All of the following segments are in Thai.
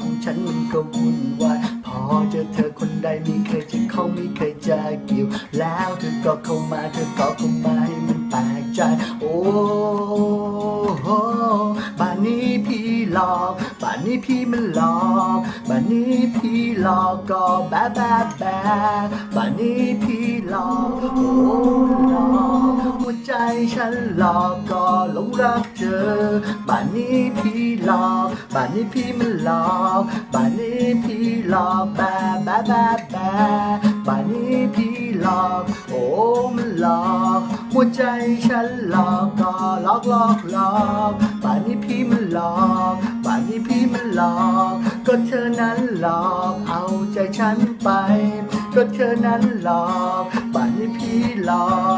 ของฉันมันก็วุ่นวายพอเจอเธอคนใดไม่เคยจะเข้าไม่เคยจะเกี่ยว แล้วเธอก็เข้ามาเธอก็เข้ามาให้มันแปลกใจ โอ้บ้านนี้พี่หลอกบ้านนี้พี่มันหลอกบ้านนี้พี่หลอกก็แบ๊ะแบ๊ะแบ๊ะบ้านนี้พี่หลอกโอ้ ฉันหลอกก็หลงรักเธอบ้านนี้พี่หลอกบ้านนี้พี่มันหลอกบ้านนี้พี่หลอกแบะแบะแบะแบะบ้านนี้พี่หลอกโอ้มันหลอกหัวใจฉันหลอกก็หลอกหลอกหลอกบ้านนี้พี่มันหลอกบ้านนี้พี่มันหลอกก็เธอนั้นหลอกเอาใจฉันไป ก็เธอนั้นหลอกบ้านนี้พี่หลอก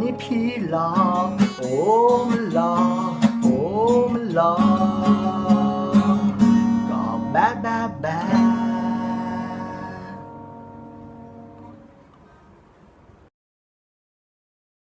นี้พี่หลอกโว้โว้โว้โว้